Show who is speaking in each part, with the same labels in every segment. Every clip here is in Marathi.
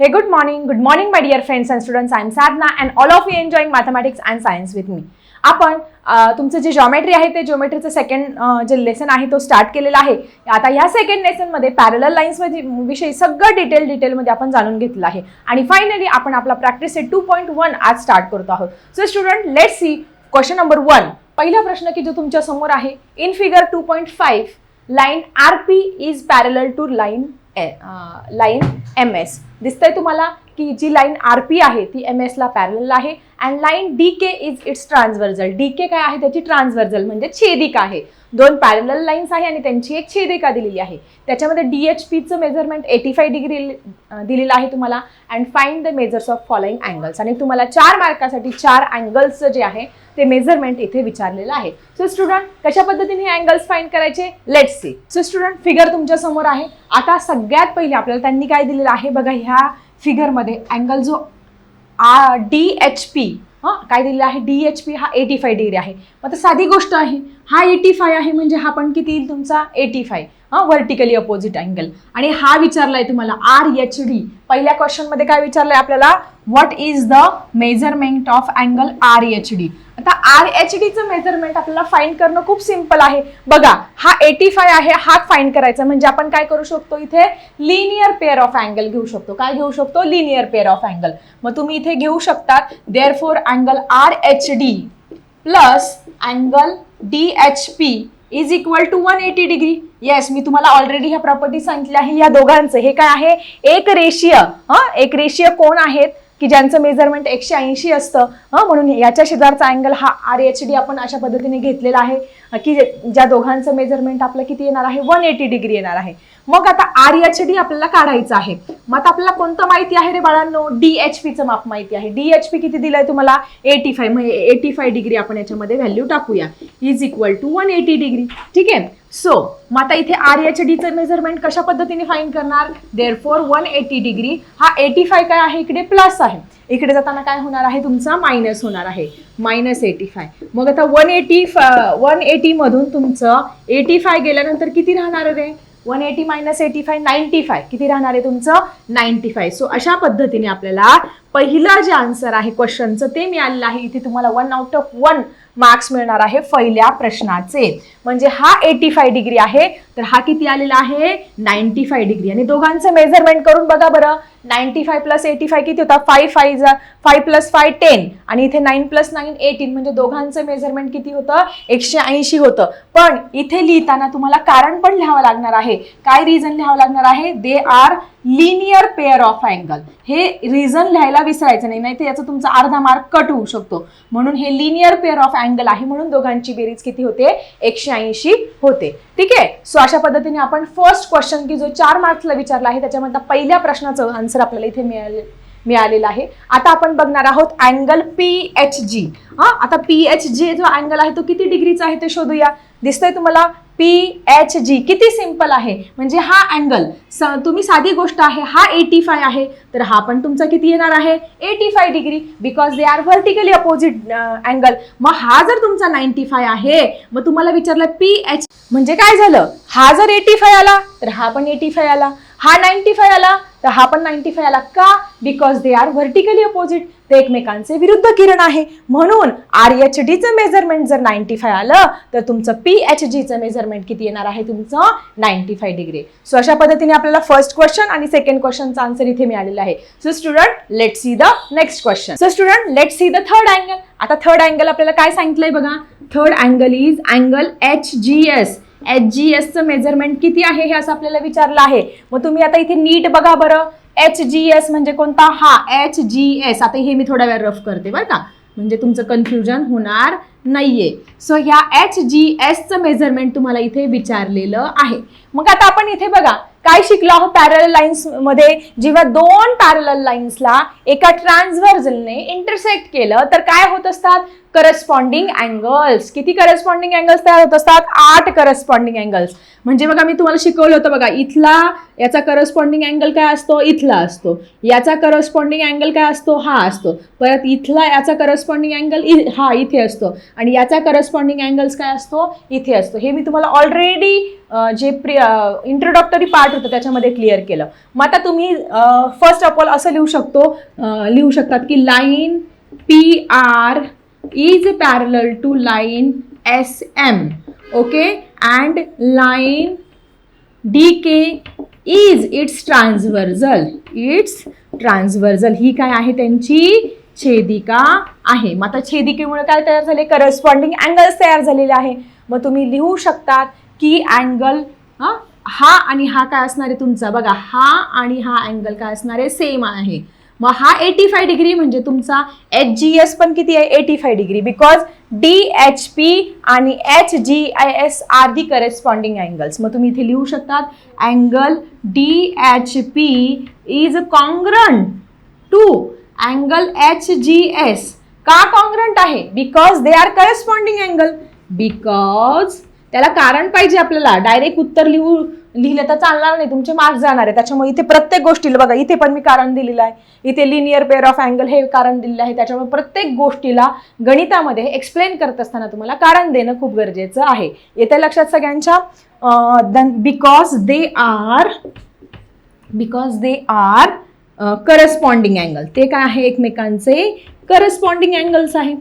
Speaker 1: Hey, good morning. Good morning, my dear friends and students. I'm Sadhna, and all of you enjoying mathematics and science with me. आपण तुमचं जे जॉमेट्री आहे ते जॉमेट्रीचं सेकंड जे लेसन आहे तो स्टार्ट केलेला आहे आता ह्या सेकंड लेसनमध्ये पॅरल लाईन्समध्ये विषयी सगळं डिटेल डिटेलमध्ये आपण जाणून घेतलं आहे आणि फायनली आपण आपला practice set two point one आज स्टार्ट करतो आहोत so student let see question number one पहिला प्रश्न की जो तुमच्यासमोर आहे in figure two point five line R P is parallel to line line M S दिसतंय तुम्हाला की जी लाईन आर पी आहे ती एम एसला पॅरल आहे. And line D K is it's transversal D K काय आहे? त्याची ट्रान्सवर्जल म्हणजे छेदिका आहे. दोन पॅरल लाईन्स आहे आणि त्यांची एक छेदिका दिलेली आहे. त्याच्यामध्ये डी एच पीचं मेजरमेंट एटी फाय डिग्री दिलेलं आहे तुम्हाला. And find the measures of following angles आणि तुम्हाला चार मार्कासाठी चार अँगल्सचं जे आहे ते मेजरमेंट इथे विचारलेलं आहे. सो स्टुडंट कशा पद्धतीने हे अँगल्स फाईंड करायचे? Let see so student figure तुमच्यासमोर आहे. आता सगळ्यात पहिले आपल्याला त्यांनी काय दिलेलं आहे? बघा ह्या फिगरमध्ये अँगल जो आ डी एच पी हां काय दिलेलं आहे? डी एच पी हा एटी फाय डिग्री आहे. मग आता साधी गोष्ट आहे. हा एटी फाय आहे म्हणजे हा पण किती येईल तुमचा? एटी फाय हां व्हर्टिकली अपोजिट अँगल आणि हा विचारलाय तुम्हाला आर एच डी पहिल्या क्वेश्चनमध्ये काय विचारलंय आपल्याला? What is the measurement of angle R H D आता आर एच डीचं मेजरमेंट आपल्याला फाईंड करणं खूप सिंपल आहे. बघा हा एटी फाय आहे हा फाईंड करायचा. म्हणजे आपण काय करू शकतो इथे? लिनियर पेअर ऑफ अँगल घेऊ शकतो. काय घेऊ शकतो? लिनियर पेअर ऑफ अँगल मग तुम्ही इथे घेऊ शकतात therefore angle R H D plus angle D H P is equal to one eighty degree yes मी तुम्हाला ऑलरेडी ह्या प्रॉपर्टी सांगितल्या आहे. या दोघांचं. हे काय आहे? एक रेषीय हां? एक रेषीय कोण आहेत? की ज्यांचं मेजरमेंट एकशे ऐंशी असतं. हां? म्हणून याच्या शेजारचा अँगल हा आर एच डी आपण अशा पद्धतीने घेतलेला आहे. की ज्या दोघांचं मेजरमेंट आपलं किती येणार आहे? वन एटी डिग्री येणार आहे. मग आता आर एच डी आपल्याला काढायचं आहे. मग आता आपल्याला कोणतं माहिती आहे रे बाळांनो? डी एच पीचं माप माहिती आहे. डी एच पी किती दिलंय तुम्हाला? एटी फाय म्हणजे एटी फाय डिग्री आपण याच्यामध्ये व्हॅल्यू टाकूया. Is equal to one eighty degree ठीक आहे? सो मग आता इथे आर एच डीचं मेजरमेंट कशा पद्धतीने फाईन करणार? Therefore one eighty degree हा एटी फाय काय आहे? इकडे प्लस आहे. इकडे जाताना काय होणार आहे? तुमचा मायनस होणार आहे. मायनस एटी फाय मग आता वन एटी वन एटी मधून तुमचं एटी फाय गेल्यानंतर किती राहणार रे? One eighty minus eighty five ninety five किती राहणार आहे तुमचं? नाईन्टी फाय सो अशा पद्धतीने आपल्याला पहिलं जे आन्सर आहे क्वेश्चनचं ते मिळालेलं आहे. इथे तुम्हाला one out of one marks मिळणार आहे पहिल्या प्रश्नाचे. म्हणजे हा एटी फाय डिग्री आहे तर हा किती आलेला आहे? नाईन्टी फाय डिग्री आणि दोघांचं मेजरमेंट करून बघा बरं. Ninety five plus eighty five किती होता? Five five five plus five ten आणि इथे नाईन प्लस नाईन एटीन म्हणजे दोघांचं मेजरमेंट किती होतं? एकशे ऐंशी होतं. पण इथे लिहिताना तुम्हाला कारण पण लिहावं लागणार आहे. काय रिझन लिहावं लागणार आहे? They are linear pair of angle हे रिझन लिहायला विसरायचं नाही नाहीतर याचा तुमचा अर्धा मार्क कट होऊ शकतो. म्हणून हे लिनियर पेअर ऑफ अँगल आहे म्हणून दोघांची बेरीज किती होते? एकशे ऐंशी होते. ठीक आहे? सो अशा पद्धतीने आपण फर्स्ट क्वेश्चन की जो चार मार्क्सला विचारला आहे त्याच्यामधला पहिल्या प्रश्नाचं आन्सर आपल्याला इथे मिळाले. मिळालेला आहे. आता आपण बघणार आहोत अँगल पी एच जी हा आता पी एच जी जो अँगल आहे तो किती डिग्रीचा आहे ते शोधूया. दिसतंय तुम्हाला पी एच जी किती सिंपल आहे? म्हणजे हा अँगल तुम्ही साधी गोष्ट आहे हा एटी फाय आहे. तर हा पण तुमचा किती येणार आहे? Eighty five degree because they are vertically opposite angle मग हा जर तुमचा नाईन्टी फाय आहे मग तुम्हाला विचारलं पी एच म्हणजे काय झालं? हा जर एटी फाय आला तर हा पण एटी फाय आला. हा नाईन्टी फाय आला तर हा पण नाईन्टी फाय आला का? Because they are vertically opposite ते एकमेकांचे विरुद्ध किरण आहे. म्हणून आर एच डीचं मेजरमेंट जर नाईन्टी फाय आलं तर तुमचं पी एच जीचं मेजरमेंट किती येणार आहे? तुमचं नाईन्टी फाय डिग्री सो अशा पद्धतीने आपल्याला फर्स्ट क्वेश्चन आणि सेकंड क्वेश्चनचा आन्सर इथे मिळालेला आहे. So student let see the next question so student let see the third angle आता थर्ड अँगल आपल्याला काय सांगितलंय बघा? Third angle is angle H G S H G एसचं मेजरमेंट किती आहे हे असं आपल्याला विचारलं आहे. मग तुम्ही आता इथे नीट बघा बरं. एच जी एस म्हणजे कोणता? हा एच जी एस आता हे मी थोड्या वेळ रफ करते बरं का. म्हणजे तुमचं कन्फ्युजन होणार नाहीये. सो ह्या एच जी एसचं मेजरमेंट तुम्हाला इथे विचारलेलं आहे. मग आता आपण इथे बघा. काय शिकलो आहोत पॅरल लाईन्समध्ये? जेव्हा दोन पॅरल लाईन्सला एका ट्रान्सव्हर्जलने इंटरसेक्ट केलं तर काय होत असतात? करस्पॉन्डिंग अँगल्स किती करस्पॉन्डिंग अँगल्स तयार होत असतात? आठ करस्पॉन्डिंग अँगल्स म्हणजे बघा मी तुम्हाला शिकवलं होतं बघा इथला याचा करस्पॉन्डिंग अँगल काय असतो? इथला असतो. याचा करस्पॉन्डिंग अँगल काय असतो? हा असतो. परत इथला याचा करस्पॉन्डिंग अँगल हा इथे असतो. आणि याचा करस्पॉन्डिंग अँगल्स काय असतो? इथे असतो. हे मी तुम्हाला ऑलरेडी जे प्रि इंट्रोडक्टरी पार्ट होतं त्याच्यामध्ये क्लिअर केलं. मग आता तुम्ही फर्स्ट ऑफ ऑल असं लिहू शकतो. लिहू शकतात की line P R is parallel to line SM okay? And line DK is it's transversal. It's transversal ही काय आहे त्यांची? छेदिका आहे. मग आता छेदिकेमुळे काय तयार झाले? करस्पॉन्डिंग अँगल्स तयार झालेले आहे. मग तुम्ही लिहू शकतात की अँगल हा आणि हा काय असणार आहे तुमचा? बघा हा आणि हा अँगल काय असणार आहे? सेम आहे. मग हा एटी फाय डिग्री म्हणजे तुमचा एच जी एस पण किती आहे? Eighty five degree because D H P आणि H G I S are the corresponding angles मग तुम्ही इथे लिहू शकतात angle D H P is congruent to angle H G S का कॉन्ग्रंट आहे? Because they are corresponding angle because त्याला कारण पाहिजे आपल्याला. डायरेक्ट उत्तर लिहू लिहिलं तर चालणार नाही तुमचे मार्क्स जाणार आहे. त्याच्यामुळे इथे प्रत्येक गोष्टीला बघा इथे पण मी कारण दिलेलं आहे. इथे लिनियर पेअर ऑफ अँगल हे कारण दिलेलं आहे. त्याच्यामुळे प्रत्येक गोष्टीला गणितामध्ये एक्सप्लेन करत असताना तुम्हाला कारण देणं खूप गरजेचं आहे. येत्या लक्षात सगळ्यांच्या? Because they are because they are corresponding angle ते काय आहे एकमेकांचे? करस्पॉन्डिंग अँगल्स आहे.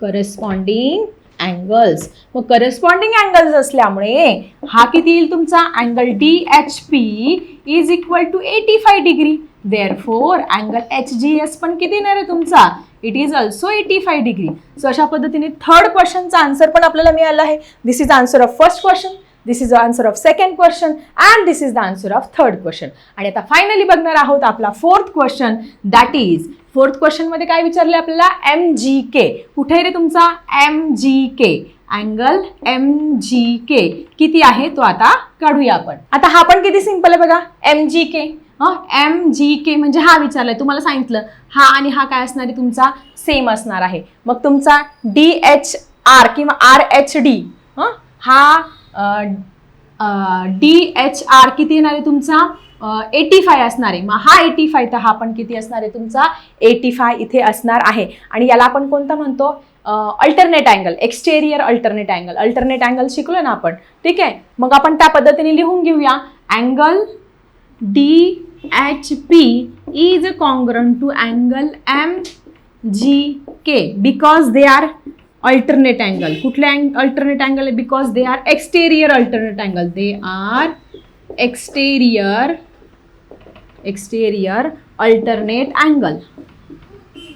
Speaker 1: करस्पॉन्डिंग अँगल्स मग करस्पॉन्डिंग अँगल्स असल्यामुळे हा किती येईल तुमचा? Angle D H P is equal to eighty five degree therefore angle H G S पण किती येणार आहे तुमचा? It is also eighty five degree so अशा पद्धतीने थर्ड क्वेश्चनचा आन्सर पण आपल्याला मिळाला आहे. This is answer of first question this is the answer of second question and this is the answer of third question आणि आता फायनली बघणार आहोत आपला fourth question that is fourth क्वेश्चनमध्ये काय विचारले आपल्याला? एम जी के कुठे रे तुमचा? M G K angle M G K किती आहे तो आता? काढूया आपण. आता हा पण किती सिंपल आहे बघा? एम जी के एम जी के म्हणजे हा विचारलाय. तुम्हाला सांगितलं हा आणि हा काय असणार आहे तुमचा? सेम असणार आहे. मग तुमचा डी एच आर किंवा आर एच डी हा डी एच आर किती येणार आहे तुमचा? एटी फाय असणार आहे. मग हा एटी फाय तर हा पण किती असणार आहे तुमचा? एटी फाय इथे असणार आहे. आणि याला आपण कोणता म्हणतो? Alternate angle exterior alternate angle alternate angle शिकलो ना आपण. ठीक आहे? मग आपण त्या पद्धतीने लिहून घेऊया. Angle D H P is congruent to angle M G K because they are alternate angle कुठले अल्टरनेट अँगल आहे? Because they are exterior alternate angle they are exterior exterior alternate angle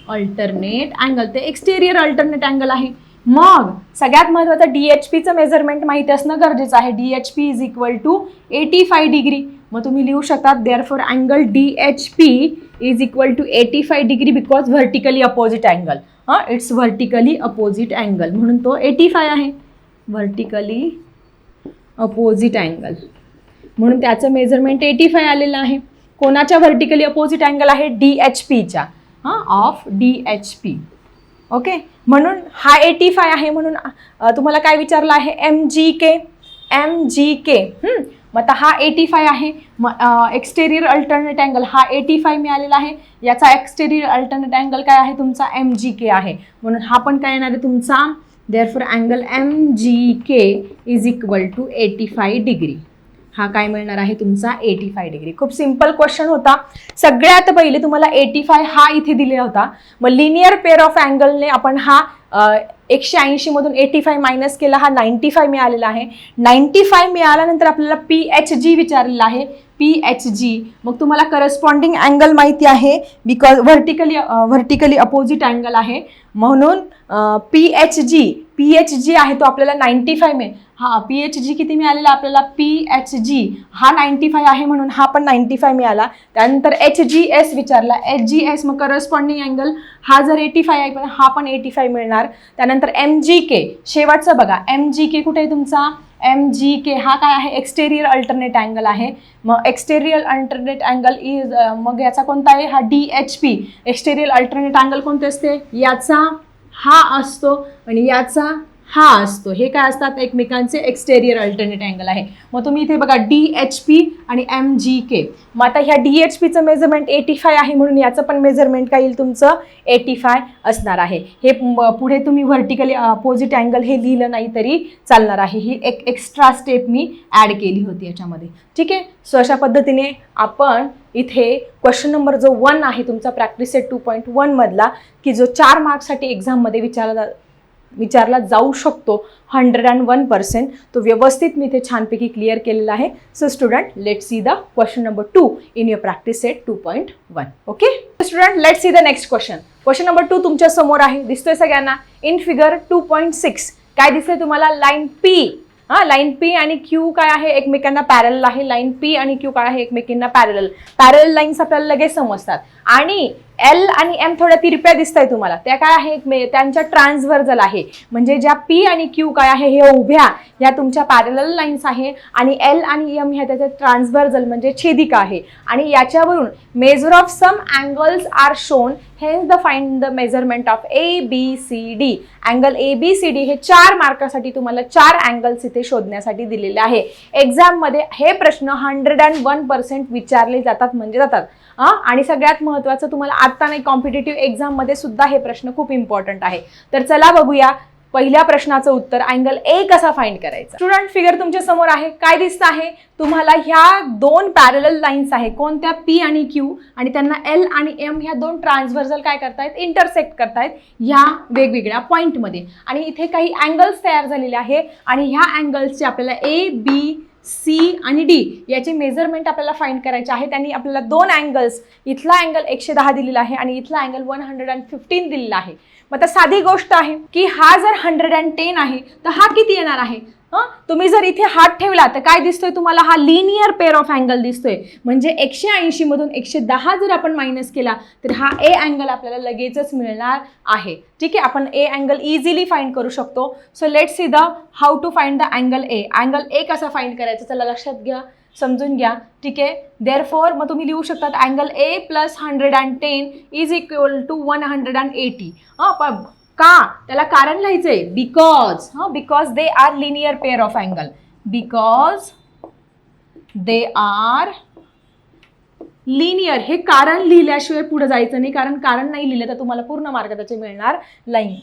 Speaker 1: alternate angle ते एक्सटेरियर अल्टरनेट अँगल आहे. मग सगळ्यात महत्त्वाचं डी एच पीचं मेजरमेंट माहिती असणं गरजेचं आहे. D H P is equal to eighty five degree मग तुम्ही लिहू शकतात therefore angle D H P is equal to eighty five degree because vertically opposite angle हां इट्स व्हर्टिकली अपोजिट अँगल म्हणून तो एटी फाय आहे. व्हर्टिकली अपोजिट अँगल म्हणून त्याचं मेजरमेंट एटी फाय आलेलं आहे. कोणाच्या व्हर्टिकली अपोजिट अँगल आहे? डी एच पीच्या हां of D H P okay म्हणून हा एटी फाय आहे म्हणून तुम्हाला काय विचारलं आहे? एम जी के एम जी के मग आता हा एटी फाय आहे. मग एक्सटेरियर अल्टरनेट अँगल हा एटी फाय मिळालेला आहे. याचा एक्सटेरियर अल्टरनेट अँगल काय आहे? तुमचा एम जी के आहे. म्हणून हा पण काय येणार आहे तुमचा? Therefore angle M G K is equal to eighty five degree हा काय मिळणार आहे? तुमचा एटी फाय डिग्री खूप सिंपल क्वेश्चन होता. सगळ्यात पहिले तुम्हाला एटी फाय हा इथे दिलेला होता. मग लिनियर पेअर ऑफ अँगलने आपण हा एकशे ऐंशीमधून एटी फाय मायनस केला हा नाईन्टी फाय मिळालेला आहे. नाईन्टी फाय मिळाल्यानंतर आपल्याला पी एच जी विचारलेला आहे. पी एच जी मग तुम्हाला करस्पॉन्डिंग अँगल माहिती आहे because vertically vertically opposite angle आहे. म्हणून P H G P H G आहे तो आपल्याला नाईन्टी फाय मिळेल. हा पी एच जी किती मिळालेला आपल्याला? पी एच जी हा नाईन्टी फाय आहे म्हणून हा पण नाईन्टी फाय मिळाला. त्यानंतर एच जी एस विचारला. एच जी एस मग करस्पॉन्डिंग अँगल हा जर एटी फाय आहे पण हा पण एटी फाय मिळणार. त्यानंतर एम जी के शेवटचं बघा. एम जी के कुठे आहे तुमचा? एम जी के हा काय आहे? एक्स्टेरियर अल्टरनेट अँगल आहे. मग एक्स्टेरियर अल्टरनेट अँगल इज मग याचा कोणता आहे? हा D H P exterior alternate angle कोणते असते? याचा हा असतो आणि याचा हा असतो. हे काय असतात? एकमेकांचे एक्सटेरियर अल्टरनेट अँगल आहे. मग तुम्ही इथे बघा डी एच पी आणि एम जी के मग आता ह्या डी एच पीचं मेजरमेंट एटी फाय आहे म्हणून याचं पण मेजरमेंट काय येईल तुमचं? एटी फाय असणार आहे. हे पुढे तुम्ही व्हर्टिकली अपोजिट अँगल हे लिहिलं नाही तरी चालणार आहे. ही एक एक्स्ट्रा स्टेप मी ॲड केली होती याच्यामध्ये. ठीक आहे? सो अशा पद्धतीने आपण इथे क्वेश्चन नंबर जो वन आहे तुमचा प्रॅक्टिस सेट टू पॉईंट वनमधला की जो चार मार्क्ससाठी एक्झाममध्ये विचारला विचारला जाऊ शकतो हंड्रेड अँड वन पर्सेंट. तो व्यवस्थित मी इथे छानपैकी क्लिअर केलेला आहे. So student let see the question number two in your practice set two point one okay student let see the next question question number two तुमच्यासमोर आहे. दिसतोय सगळ्यांना? In figure two point six काय दिसतंय तुम्हाला? लाईन पी हा लाईन पी आणि क्यू काय आहे? एकमेकांना पॅरल आहे. लाईन पी आणि क्यू काय आहे? एकमेकांना पॅरल पॅरल लाईन्स आपल्याला लगेच समजतात. आणि एल आणि एम थोड्या तिरप्या दिसत आहे तुम्हाला. त्या काय आहे? त्यांच्या ट्रान्सव्हर्जल आहे. म्हणजे ज्या पी आणि क्यू काय आहे हे उभ्या या तुमच्या पॅरल लाईन्स आहे आणि एल आणि एम ह्या त्याच्या ट्रान्सव्हर्जल म्हणजे छेदिका आहे. आणि याच्यावरून measure of some angles are shown hence the find the measurement of A B C D angle A B C D हे चार मार्कासाठी तुम्हाला चार अँगल्स इथे शोधण्यासाठी दिलेले आहे. एक्झाममध्ये हे प्रश्न हंड्रेड अँड वन पर्सेंट विचारले जातात म्हणजे जातात. आणि सगळ्यात महत्त्वाचं तुम्हाला आत्ता नाही कॉम्पिटेटिव्ह एक्झाममध्ये सुद्धा हे प्रश्न खूप इम्पॉर्टंट आहे. तर चला बघूया पहिल्या प्रश्नाचं उत्तर. अँगल ए कसा फाइंड करायचा? स्टुडंट फिगर तुमच्यासमोर आहे. काय दिसतं आहे? तुम्हाला ह्या दोन पॅरल लाईन्स आहे. कोणत्या पी आणि क्यू आणि त्यांना एल आणि एम ह्या दोन ट्रान्सव्हर्सल काय करतायत? इंटरसेक्ट करतायत ह्या वेगवेगळ्या पॉईंटमध्ये आणि इथे काही अँगल्स तयार झालेले आहे. आणि ह्या अँगल्सचे आपल्याला ए बी सी आणि डी याचे मेजरमेंट आपल्याला फाइंड करायचे आहे. त्यांनी आपल्याला दोन अँगल्स इथला अँगल एकशे दहा दिलेला आहे आणि इथला angle one hundred and fifteen दिलेला आहे. मग आता साधी गोष्ट आहे की हा जर हंड्रेड अँड टेन आहे तर हा किती येणार आहे? तुम्ही जर इथे हात ठेवला तर काय दिसतोय तुम्हाला? हा लिनियर पेअर ऑफ अँगल दिसतोय. म्हणजे एकशे ऐंशी मधून एकशे दहा जर आपण मायनस केला तर हा ए अँगल आपल्याला लगेचच मिळणार आहे. ठीक आहे? आपण ए अँगल इझिली फाइंड करू शकतो. So let see the how to find the angle A angle A कसा फाइंड करायचा? चला लक्षात घ्या समजून घ्या. ठीक आहे? देअर फोर मग तुम्ही लिहू शकतात angle A plus hundred and ten is equal to one hundred and eighty हां का? त्याला कारण लिहायचंय. बिकॉज हा because they are linear pair of angle because they are linear हे कारण लिहिल्याशिवाय पुढे जायचं नाही. कारण कारण नाही लिहिलं तर तुम्हाला पूर्ण मार्ग त्याचे मिळणार line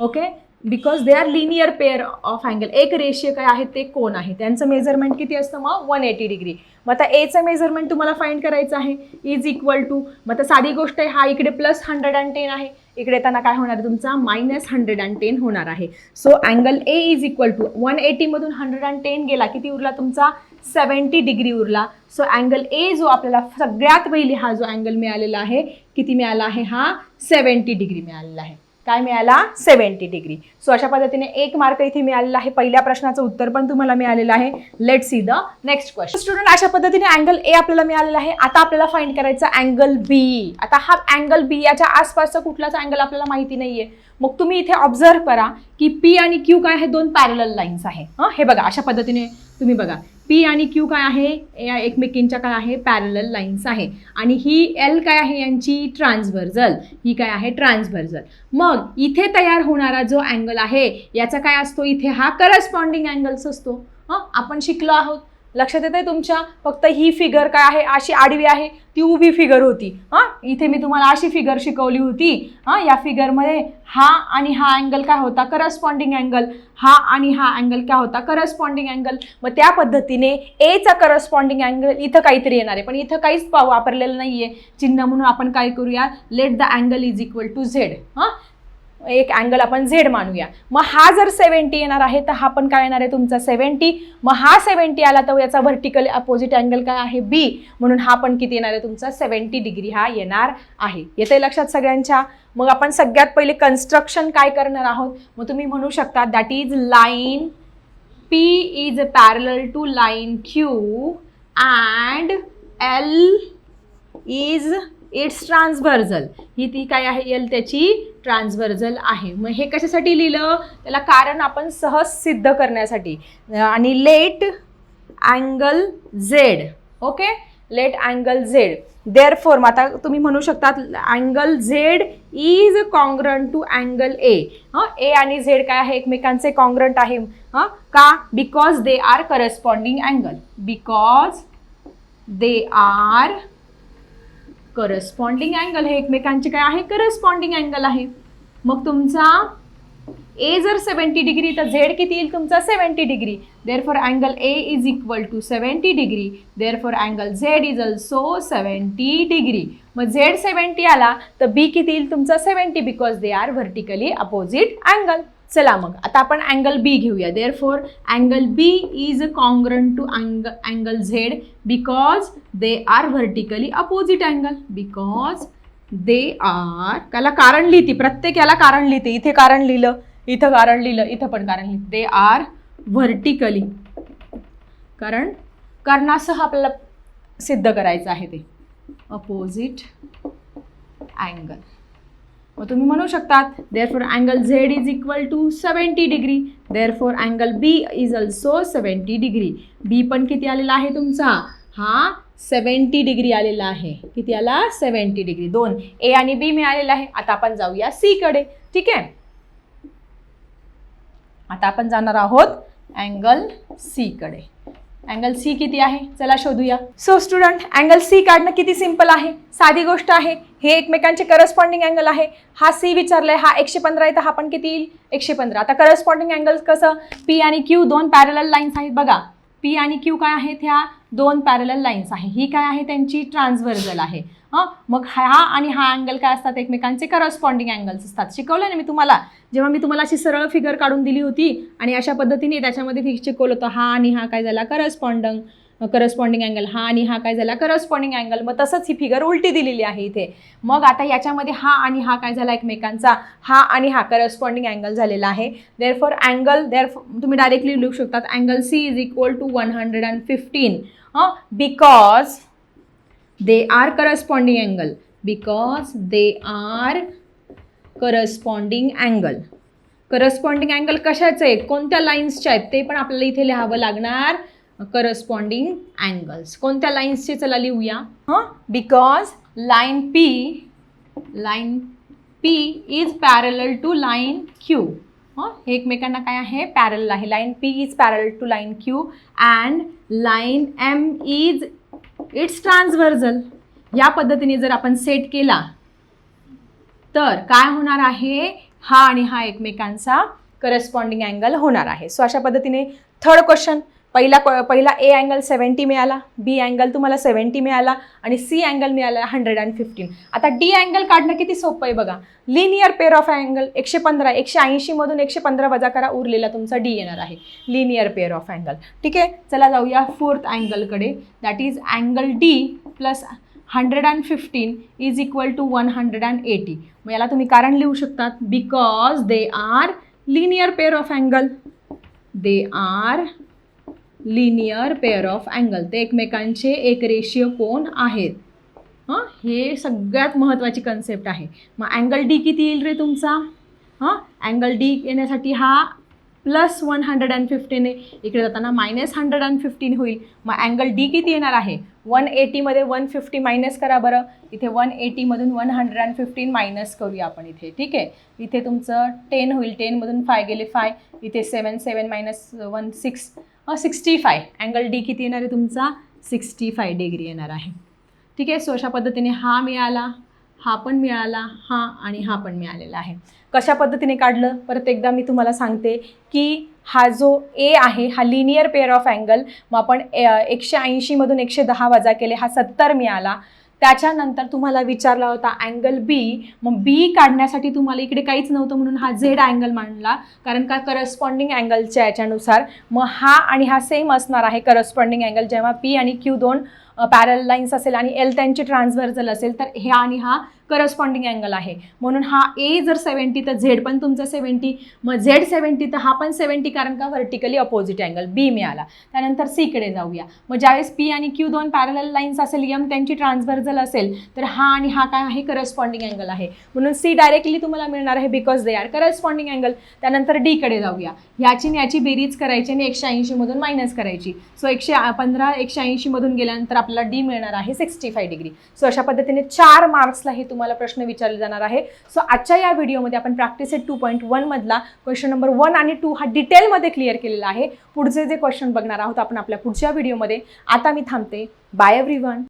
Speaker 1: okay because they are linear pair of angle एक रेषीय काय आहे ते कोण आहे? त्यांचं मेजरमेंट किती असतं मग? वन एटी डिग्री मग आता एचं मेजरमेंट तुम्हाला फाईंड करायचं आहे. इज इक्वल टू मग आता साधी गोष्ट आहे हा इकडे प्लस हंड्रेड अँड टेन आहे. इकडे येताना काय होणार आहे तुमचा? मायनस हंड्रेड अँड टेन होणार आहे. So angle A is equal to one एटीमधून hundred and ten गेला किती उरला तुमचा? सेवन्टी डिग्री उरला. सो अँगल ए जो आपल्याला सगळ्यात पहिले हा जो अँगल मिळालेला आहे किती मिळाला आहे? हा सेवन्टी डिग्री मिळालेला आहे. काय मिळाला? Seventy degree. सो अशा पद्धतीने एक मार्क इथे मिळालेला आहे. पहिल्या प्रश्नाचं उत्तर पण तुम्हाला मिळालेलं आहे. Let see the next question student अशा पद्धतीने अँगल ए आपल्याला मिळालेला आहे. आता आपल्याला फाइंड करायचं अँगल बी आता हा अँगल बी याच्या आसपासचा कुठलाच अँगल आपल्याला माहिती नाहीये. मग तुम्ही इथे ऑब्झर्व करा की पी आणि क्यू काय हे दोन पॅरल लाईन्स आहे हं? हे बघा अशा पद्धतीने तुम्ही बघा. पी आणि क्यू काय आहे? या एकमेकींच्या काय आहे? पॅरल लाईन्स आहे. आणि ही एल काय आहे यांची? ट्रान्सव्हर्जल ही काय आहे? ट्रान्सव्हर्जल मग इथे तयार होणारा जो अँगल आहे याचा काय असतो? इथे हा करस्पॉन्डिंग अँगल्स असतो. हां? आपण शिकलो आहोत. लक्षात येत आहे तुमच्या? फक्त ही फिगर काय आहे? अशी आडवी आहे. ती उभी फिगर होती. हां? इथे मी तुम्हाला अशी फिगर शिकवली होती. हां? या फिगरमध्ये हा आणि हा अँगल काय होता? करस्पॉन्डिंग अँगल हा आणि हा अँगल काय होता? करस्पॉन्डिंग अँगल मग त्या पद्धतीने एचा करस्पॉन्डिंग अँगल इथं काहीतरी येणार आहे. पण इथं काहीच वापरलेलं नाही आहे चिन्ह म्हणून आपण काय करूया? Let the angle is equal to Z हां? एक अँगल आपण झेड मानूया. मग हा जर सेवन्टी येणार आहे तर हा पण काय येणार आहे तुमचा सेवन्टी मग हा सेवन्टी आला तर याचा व्हर्टिकल अपोजिट अँगल काय आहे? बी म्हणून हा पण किती येणार आहे तुमचा? सेवन्टी डिग्री हा येणार आहे. येते लक्षात सगळ्यांच्या? मग आपण सगळ्यात पहिले कन्स्ट्रक्शन काय करणार आहोत? मग तुम्ही म्हणू शकता that is line P is parallel to line Q and L is it's transversal ही ती काय आहे? एल त्याची ट्रान्सव्हर्जल आहे. मग हे कशासाठी लिहिलं? त्याला कारण आपण सहज सिद्ध करण्यासाठी. आणि let angle Z okay? Let angle Z therefore आता तुम्ही म्हणू शकतात angle Z is congruent to angle A हां? ए आणि झेड काय आहे? एकमेकांचे कॉन्ग्रंट आहे. हां? का? Because they are corresponding angle because they are corresponding angle हे एकमेकांचे काय आहे? करस्पॉन्डिंग अँगल आहे. मग तुमचा ए जर सेवन्टी डिग्री तर झेड किती येईल तुमचा? Seventy degree therefore angle A is equal to seventy degree therefore angle Z is also seventy degree मग झेड सेवन्टी आला तर बी किती येईल तुमचा? Seventy because they are vertically opposite angle चला मग आता आपण अँगल बी घेऊया. Therefore angle B is a congruent to अँग angle Z because they are vertically opposite angle because they are त्याला कारण लिहिते प्रत्येक याला कारण लिहिते. इथे कारण लिहिलं इथं कारण लिहिलं इथं पण कारण लिहिलं दे आर व्हर्टिकली कारण कारणासह आपल्याला सिद्ध करायचं आहे ते. अपोजिट अँगल मग तुम्ही म्हणू शकतात therefore angle Z is equal to seventy degree therefore angle B is also seventy degree B पण किती आलेला आहे तुमचा? हा सेवन्टी डिग्री आलेला आहे. किती आला? सेवन्टी डिग्री दोन. ए आणि बी मिळालेला आहे. आता आपण जाऊया सी कडे. ठीक आहे? आता आपण जाणार आहोत अँगल सी कडे. अँगल सी किती आहे? चला शोधूया. सो स्टुडंट अँगल सी काढणं किती सिंपल आहे? साधी गोष्ट आहे. हे एकमेकांचे करस्पॉन्डिंग अँगल आहे. हा सी विचारलाय हा एकशे पंधरा येतं हा पण किती येईल? एकशे पंधरा. आता करस्पॉन्डिंग अँगल्स कसं? पी आणि क्यू दोन पॅरल लाईन्स आहेत बघा. पी आणि क्यू काय आहेत? ह्या दोन पॅरल लाईन्स आहे. ही काय आहे? त्यांची ट्रान्सव्हर्जल आहे. हां? मग हा आणि हा अँगल काय असतात? एकमेकांचे करस्पॉन्डिंग अँगल्स असतात. शिकवलं ना मी तुम्हाला? जेव्हा मी तुम्हाला अशी सरळ फिगर काढून दिली होती आणि अशा पद्धतीने त्याच्यामध्ये शिकवलं होतं हा आणि हा काय झाला? करस्पॉन्डंग करस्पॉन्डिंग अँगल हा आणि हा काय झाला? करस्पॉन्डिंग अँगल मग तसंच ही फिगर उलटी दिलेली आहे इथे. मग आता याच्यामध्ये हा आणि हा काय झाला एकमेकांचा? हा आणि हा करस्पॉन्डिंग अँगल झालेला आहे. देअर फॉर अँगल देअर तुम्ही डायरेक्टली लिहू शकतात. Angle C is equal to one hundred and fifteen हां? Because they are corresponding angle because they are corresponding angle corresponding angle कशाचे आहेत कोणत्या लाईन्सचे आहेत? ते पण आपल्याला इथे लिहावं लागणार. करस्पॉन्डिंग अँगल्स कोणत्या लाईन्सचे चला लिहूया? हां? Because line P line P is parallel to line Q हां? हे एकमेकांना काय आहे? पॅरल आहे. Line P is parallel to line Q and line M is its transversal या पद्धतीने जर आपण सेट केला तर काय होणार आहे? हा आणि हा एकमेकांचा करस्पॉन्डिंग अँगल होणार आहे. सो अशा पद्धतीने थर्ड क्वेश्चन पहिला पहिला ए अँगल सेवन्टी मिळाला बी अँगल तुम्हाला सेवन्टी मिळाला आणि सी अँगल मिळाला हंड्रेड अँड फिफ्टीन आता डी अँगल काढणं किती सोपं आहे बघा. लिनियर पेअर ऑफ अँगल एकशे पंधरा एकशे ऐंशीमधून एकशे पंधरा वजा करा उरलेला तुमचा डी येणार आहे. लिनियर पेअर ऑफ अँगल ठीक आहे? चला जाऊया fourth अँगलकडे that is angle D plus hundred and fifteen is equal to one hundred and eighty मग याला तुम्ही कारण लिहू शकतात. Because they are linear pair of angle they are linear pair of angle. ते एकमेकांचे एक रेशिय कोण आहेत. हां? हे सगळ्यात महत्त्वाची कन्सेप्ट आहे. मग अँगल डी किती येईल रे तुमचा? हां? अँगल डी येण्यासाठी हा plus one hundred and fifteen. आहे इकडे जाताना मायनस हंड्रेड अँड फिफ्टीन होईल. मग अँगल डी किती येणार आहे? वन एटीमध्ये वन फिफ्टी मायनस करा बरं. इथे one एटीमधून one hundred and fifteen minus करूया आपण इथे. ठीक आहे? इथे तुमचं टेन होईल. टेनमधून फाय गेले फाय. इथे seven seven minus one six. Sixty five angle D किती येणार आहे तुमचा? सिक्स्टी फाय डिग्री येणार आहे. ठीक आहे? सो अशा पद्धतीने हा मिळाला हा पण मिळाला हा आणि हा पण मिळालेला आहे. कशा पद्धतीने काढलं? परत एकदा मी तुम्हाला सांगते की हा जो ए आहे हा लिनियर पेअर ऑफ अँगल मग आपण ए- एकशे ऐंशीमधून एकशे दहा वजा केले हा सत्तर मिळाला. त्याच्यानंतर तुम्हाला विचारला होता अँगल बी मग बी काढण्यासाठी तुम्हाला इकडे काहीच नव्हतं म्हणून हा झेड अँगल मांडला. कारण का करस्पॉन्डिंग अँगलच्या याच्यानुसार मग हा आणि हा सेम असणार आहे करस्पॉन्डिंग अँगल जेव्हा पी आणि क्यू दोन पॅरल लाईन्स असेल आणि एल त्यांची ट्रान्सव्हर्जल असेल तर हे आणि हा करस्पॉन्डिंग अँगल आहे. म्हणून हा ए जर सेवन्टी तर झेड पण तुमचं सेवन्टी मग झेड सेवन्टी तर हा पण सेवन्टी कारण का व्हर्टिकली अपोजिट अँगल बी मिळाला. त्यानंतर सीकडे जाऊया. मग ज्यावेळेस पी आणि क्यू दोन पॅरल लाईन्स असेल यम त्यांची ट्रान्सव्हर्जल असेल तर हा आणि हा काय आहे? करस्पॉन्डिंग अँगल आहे. म्हणून सी डायरेक्टली तुम्हाला मिळणार आहे because they are corresponding angle त्यानंतर डीकडे जाऊया. ह्याची आणि याची बेरीज करायची आणि एकशे ऐंशीमधून मायनस करायची. सो एकशे पंधरा एकशे ऐंशीमधून गेल्यानंतर आपल्याला डी मिळणार आहे सिक्स्टी फाय डिग्री सो अशा पद्धतीने चार मार्क्सला हे तुम्हाला प्रश्न विचारले जाणार आहे. सो आजच्या या व्हिडिओमध्ये आपण प्रॅक्टिस सेट टू पॉईंट वनमधला क्वेश्चन नंबर वन आणि टू हा डिटेलमध्ये क्लिअर केलेला आहे. पुढचे जे क्वेश्चन बघणार आहोत आपण आपल्या पुढच्या व्हिडिओमध्ये. आता मी थांबते. Bye every one